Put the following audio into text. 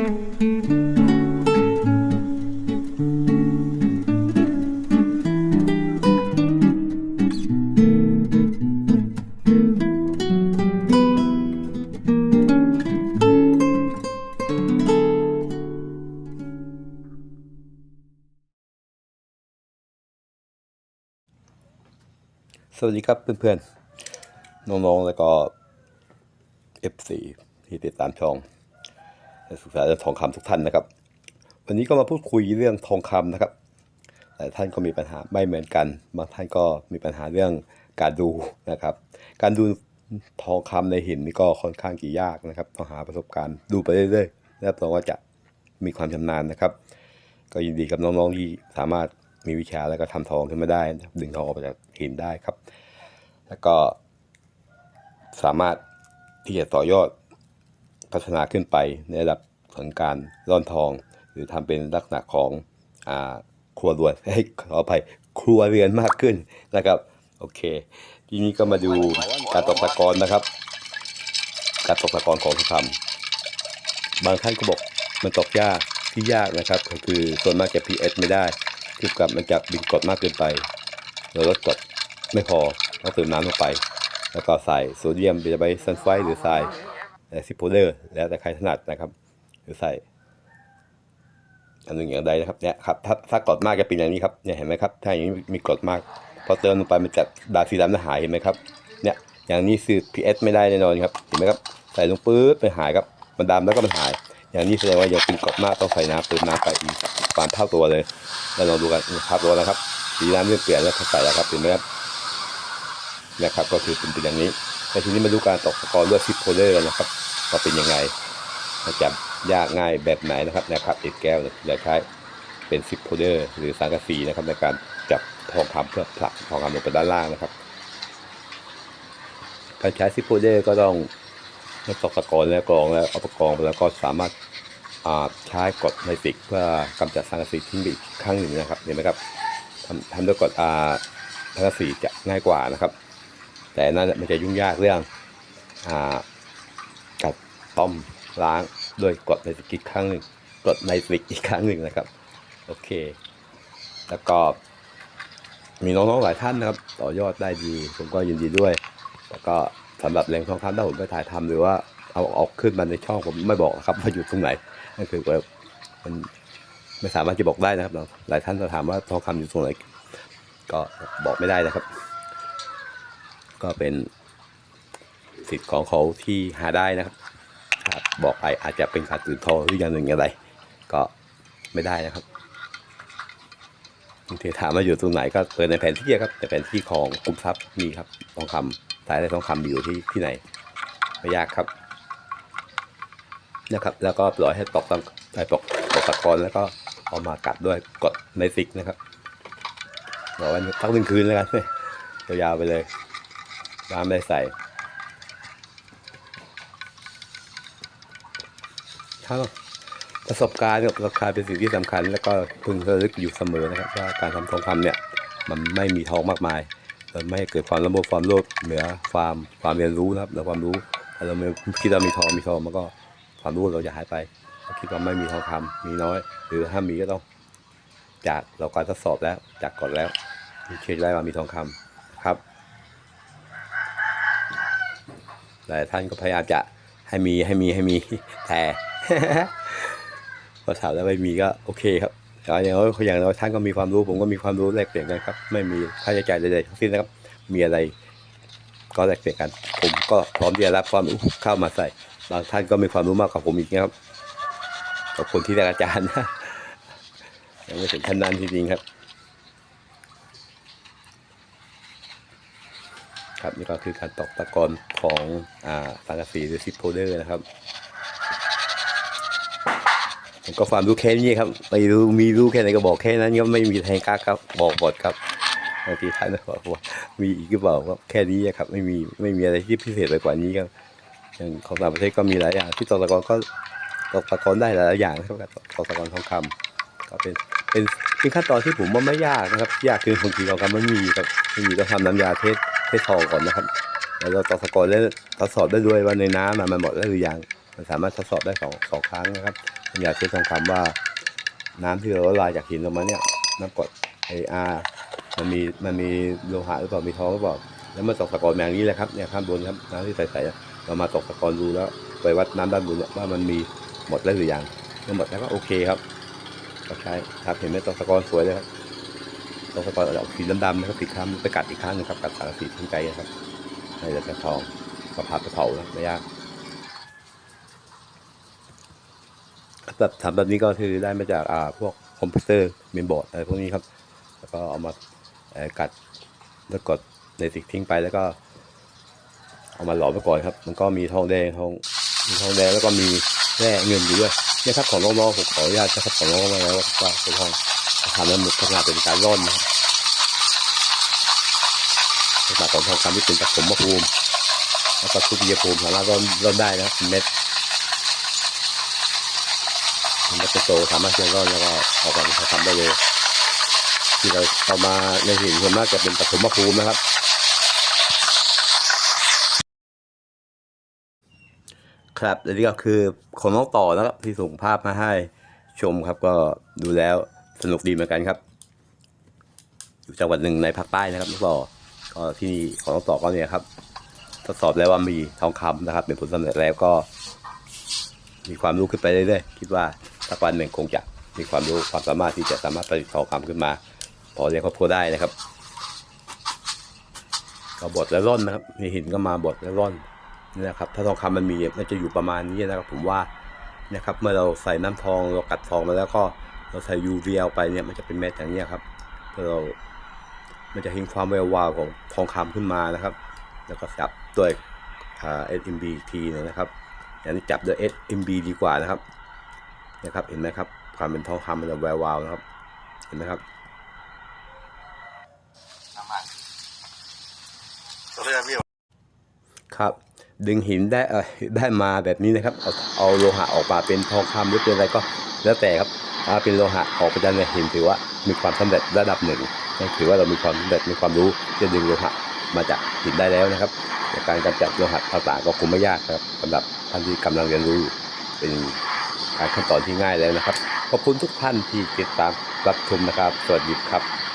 สวัสดีครับเพื่อนๆน้องๆแล้วก็ F4 ที่ติดตามช่อง ศึกษาเรื่องทองคำทุกท่านนะครับ วันนี้ก็มาพูดคุยเรื่องทองคำนะครับหลายท่านก็มีปัญหาไม่เหมือนกันบางท่านก็มีปัญหาเรื่องการดูนะครับ การดูทองคำในหินนี่ก็ค่อนข้างกี่ยากนะครับ ต้องหาประสบการณ์ดูไปเรื่อยๆแล้วตัวว่าจะมีความชำนาญนะครับ ก็ยินดีกับน้องๆที่สามารถมีวิชาแล้วก็ทำทองขึ้นมาได้นะดึงทองออกมาจากหินได้ครับ แล้วก็สามารถที่จะต่อยอด พัฒนาขึ้นไปในระดับของการร่อนทอง หรือทำเป็นลักษณะของอครัวเรือนให้ขออภัยครัวเรือนมากขึ้นนะครับโอเค ทีนี้ก็มาดูการตกตะกอนนะครับ การตกตะกอนของทองคำบางท่านก็บอกมันตกยากที่ยากนะครับ ก็คือส่วนมากจะ PS ไม่ได้คือกับมันจะดึงกดมากเกินไปเราลดกดไม่พอต้องเติมน้ำลงไป แล้วก็ใส่โซเดียมเบตาไบซัลไฟด์หรือทราย ซิปโพเดอร์แล้วแต่ใครถนัดนะครับหรือใส่อันหนึ่งอย่างใดนะครับเนี่ยครับถ้าถ้ากรดมากจะเป็นอย่างนี้ครับเนี่ยเห็นไหมครับถ้าอย่างนี้มีกรดมาก พอเติมลงไปมันจะดาร์ซีดำจะหายเห็นไหมครับเนี่ยอย่างนี้คือ PS ไม่ได้แน่นอนครับเห็นไหมครับใส่ลงปื๊ดไปหายครับมันดำแล้วก็มันหาย อย่างนี้แสดงว่ายังเป็นกรดมากต้องใส่น้ำเติมน้ำไปอีกประมาณเท่าตัวเลย แล้วลองดูกันครับตัวนะครับสีน้ำเริ่มเปลี่ยนแล้วใส่แล้วครับเห็นไหมครับนะครับก็คือเป็นเป็นอย่างนี้ แต่ทีนี้มาดูการตกตะกอนเลือดซิปโพเลอร์นะครับว่าเป็นยังไงจะยากง่ายแบบไหนนะครับนะครับเอ็ดแก้วจะใช้เป็นซิปโพเลอร์หรือสังกะสีนะครับในการจับทองคำเพื่อผลักทองคำลงไปด้านล่างนะครับการใช้ซิปโพเลอร์ก็ต้องตกตะกอนแล้วกรองแล้วเอาประกองแล้วก็สามารถใช้กดไนติกเพื่อกำจัดสังกะสีทิ้งไปอีกครั้งหนึ่งนะครับเห็นไหมครับทำทำด้วยกดอ่าสังกะสีจะง่ายกว่านะครับ แต่นั่นมันจะยุ่งยากเรื่องอกัดต้อมล้างด้วยกดไนตริกอีกครั้งหนึ่งกดไนตริกอีกครั้งหนึ่งนะครับ โอเค แล้วก็มีน้องๆหลายท่านนะครับ ต่อยอดได้ดี ผมก็ยินดีด้วย แล้วก็สำหรับแหล่งทองคำถ้าผมไปถ่ายทำหรือว่าเอาออกขึ้นมาในช่องผมไม่บอกนะครับว่าอยู่ตรงไหนนั่นคือว่ามันไม่สามารถจะบอกได้นะครับหลายท่านจะถามว่าทองคำอยู่ตรงไหนก็บอกไม่ได้นะครับ ก็เป็นสิทธิ์ของเขาที่หาได้นะครับถ้าบอกไปอาจจะเป็นขาดตื่นทอหรืออย่างหนึ่งอย่างไรก็ไม่ได้นะครับบางทีถามว่าอยู่ตรงไหนก็เปิดในแผนที่ครับแต่แผนที่ของกลุ่มทรัพย์มีครับทองคำสายได้ทองคำอยู่ที่ที่ไหนไม่ยากครับนะครับ แล้วก็ปล่อยให้ตกตามไอ้ตกตกตะกอนแล้วก็เอามากัดด้วยกดในซิกนะครับบอกว่าตั้งหนึ่งคืนแล้วกันยาวๆไปเลย น้ำไม่ได้ใส่ ถ้าประสบการณ์กับระสบกาเป็นสิ่งที่สำคัญ แล้วก็พึงระลึกอยู่เสมอนะครับว่าการทำทองคำเนี่ย มันไม่มีทองมากมายเราไม่ให้เกิดความละโมบความโลภเหนือความความเรียนรู้นะครับเหนือความรู้ถ้าเราไม่คิดว่ามีทองมีทองมันก็ความรู้เราจะหายไปคิดว่าไม่มีทองคำมีน้อย หรือถ้ามีก็ต้องจากเราการทดสอบแล้วจากก่อนแล้วเชื่อได้ว่ามีทองคำครับ หลายท่านก็พยายามจะให้มีให้มีให้มีแต่พอถามแล้วไม่มีก็โอเคครับแต่อย่างน้อยอย่างน้อยท่านก็มีความรู้ผมก็มีความรู้แลกเปลี่ยนกันครับ ไม่มีค่าใช้จ่ายใดๆทั้งสิ้นนะครับ มีอะไรก็แลกเปลี่ยนกัน ผมก็พร้อมที่จะรับความรู้เข้ามาใส่บางท่านก็มีความรู้มากกว่าผมอีกนะครับขอบคุณที่ได้อาจารย์นะยังไม่ถึงขั้นนั้นจริงๆครับ ครับนี่ก็คือการตอกตะกอนของอ่าสังกะสีหรือซิปโพเดอร์นะครับผมก็ความรู้แค่นี้ครับไม่รู้มีรู้แค่ไหนก็บอกแค่นั้นก็ไม่มีแทงกล้าครับบอกหมดครับบางทีท่านก็บอกว่ามีอีกหรือเปล่าก็แค่นี้ครับไม่มีไม่มีอะไรที่พิเศษไปกว่านี้ครับอย่างของต่างประเทศก็มีหลายอย่างที่ตอกตะกอนก็ตอกตะกอนได้หลายอย่างครับตอกตะกอนทองคำก็เป็นเป็นเป็นขั้นตอนที่ผมว่าไม่ยากนะครับ ยากคือบางทีทองคำไม่มีครับไม่มีต้องทำน้ำยาเทส เทสทองก่อนนะครับแล้วเราตกตะกอนแล้ทดสอบได้ด้วยว่าในน้ำมันหมดแล้วหรือยังมันสามารถทดสอบได้สองสองครั้งนะครับผมอยากเช็คทองคำว่า น้ำที่เราละลายจากหินออกมาเนี่ยน้ำกรดไออาร์มันมีมันมีโลหะหรือเปล่ามีทองหรือเปล่าแล้วมาตกตะกอนแบบนี้แหละครับเนี่ยข้างบนครับน้ำที่ใสๆเรามาตกตะกอนดูแล้วไปวัดน้ำด้านบนว่ามันมีหมดแล้วหรือยังถ้าหมดแล้วก็โอเคครับก็ใช้ครับเห็นไหมตกตะกอนสวยเลยครับ ตกตะกอนออกสีดำๆนะครับสีคล้ำไปกัดอีกครั้งหนึงครับกัดสารสีทิ้งไกลนะครับให้เหลือแต่ทองก็พับไปเผาแล้วไม่ยากแบบทำแบบนี้ก็คือได้มาจากอ่าพวกคอมพิวเตอร์เมนบอร์ดอะไรพวกนี้ครับ แล้วก็เอามากัดแล้วกดในสิกทิ้งไปแล้วก็ เอามาหลอมไปก่อนครับ มันก็มีทองแดงทองมีทองแดงแล้วก็มีแร่เงินอยู่ด้วย นี่ยครับของน้องๆผมขออนุญาตนะครับของน้องๆมาแล้วว่าเป็นทองทำแล้วหมดขนาดเป็นการร่อนนะครับลักของทองคำที่เป็นจากผมมะภูมิแล้วก็ทุกเยียภูมิสามารถร่อนร่อนได้นะครับเป็นเม็ดโตสามารถที่จะร่อนแล้วก็ออกมาเป็นทำได้เลยที่เราเอามาในหินส่วนมากจะเป็นปฐมภูมินะครับ ครับและนี่ก็คือของน้องต่อนะครับที่ส่งภาพมาให้ชมครับก็ดูแล้วสนุกดีเหมือนกันครับ อยู่จังหวัดหนึ่งในภาคใต้นะครับน้องต่อก็ที่ของน้องต่อก็เนี่ยครับทดสอบแล้วว่ามีทองคำนะครับ เป็นผลสำเร็จแล้วก็ มีความรู้ขึ้นไปเรื่อยๆคิดว่าสักวันหนึ่งคงจะมีความรู้ความสามารถที่จะสามารถผลิตทองคำขึ้นมาพอเลี้ยงครอบครัวได้นะครับก็บดแล้วร่อนนะครับมีหินก็มาบดแล้วร่อน นี่นะครับถ้าทองคำมันมีมันจะอยู่ประมาณนี้นะครับผมว่านะครับเมื่อเราใส่น้ำทองเรากัดทองมาแล้วก็เราใส่ UVL ไปเนี่ยมันจะเป็นเม็ดอย่างนี้ยครับเพื่อเรา มันจะเห็นความแวววาวของทองคำขึ้นมานะครับ แล้วก็จับด้วยอ่า SMBT เนี่ยนะครับอย่างนี้จับด้วย SMB ดีกว่านะครับนะครับเห็นไหมครับความเป็นทองคำมันจะแวววาวนะครับ เห็นไหมครับตัวเลือกพี่ครับ ดึงหินได้เออได้มาแบบนี้นะครับ เอาเอาโลหะออกมาเป็นทองคำหรือเป็นอะไรก็แล้วแต่ครับถ้าเป็นโลหะออกมาจากในหินถือว่ามีความสำเร็จระดับหนึ่งนั่นถือว่าเรามีความสำเร็จมีความรู้ที่จะดึงโลหะมาจากหินได้แล้วนะครับแต่การกำจัดโลหะต่างๆก็คงไม่ยากครับสำหรับท่านที่กำลังเรียนรู้เป็นการขั้นตอนที่ง่ายแล้วนะครับขอบคุณทุกท่านที่ติดตามรับชมนะครับ สวัสดีครับ